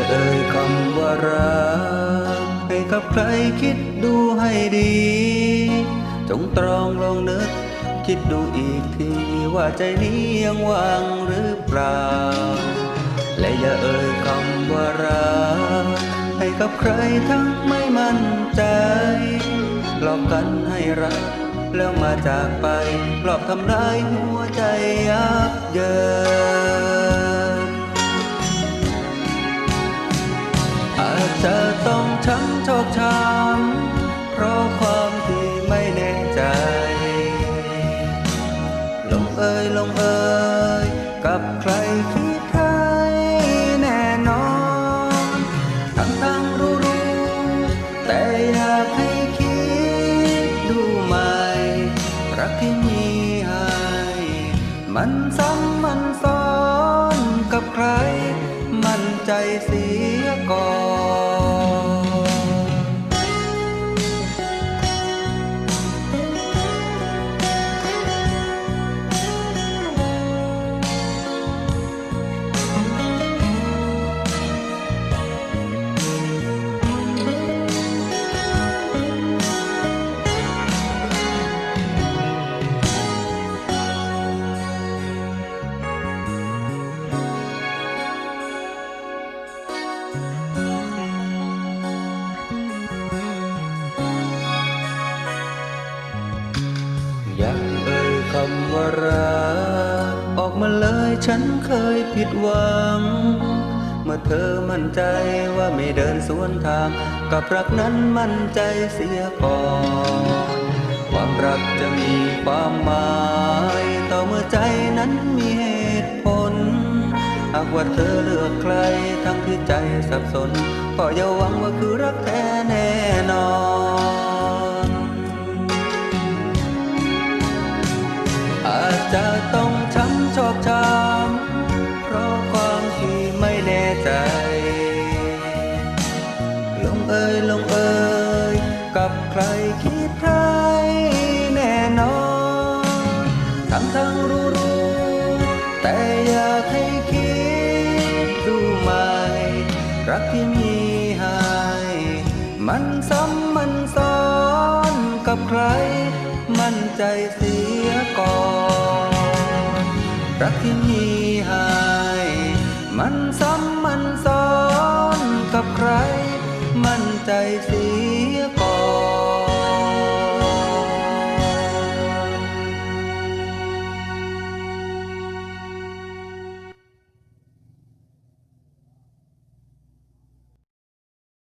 อย่าเอ่ยคำว่ารักให้กับใครคิดดูให้ดี จงตรองลองนึก คิดดูอีกทีว่าใจนี้ยังว่างหรือเปล่า และอย่าเอ่ยคำว่ารักให้กับใครทั้งไม่มั่นใจหลอกกันให้รัก แล้วมาจากไปหลอกทำร้ายหัวใจยับเยิน อกช้ำเพราะความที่ไม่แน่ใจ ลงเอยลงเอยกับใครคิดใครแน่นอน ทั้งทั้งรู้รู้แต่อยากให้คิดดูใหม่ รักที่มีให้มันซ้ำมันซ้อนกับใคร มันใจเสียก่อนำว่ารักออกมาเลยฉันเคยผิดหวัง เมื่อเธอมั่นใจว่าไม่เดินสวนทาง กับรักนั้นมั่นใจเสียก่อนความรักจะมีความหมายต่อเมื่อใจนั้นมีเหตุผลหากว่าเธอเลือกใครทั้งที่ใจสับสน ก็อย่าหวังว่าคือรักแท้แน่นอน จะต้องช้ำชอกช้ำเพราะความที่ไม่แน่ใจ ลงเอยลงเอยกับใครคิดใครแน่นอนทั้งทั้งรู้รู้แต่อยากให้คิดดูใหม่ รักที่มีให้มันซ้ำมันซ้อนกับใคร มั่นใจเสียก่อน รักที่มีให้มันซ้ำมันซ้อนกับใคร มั่นใจเสียก่อน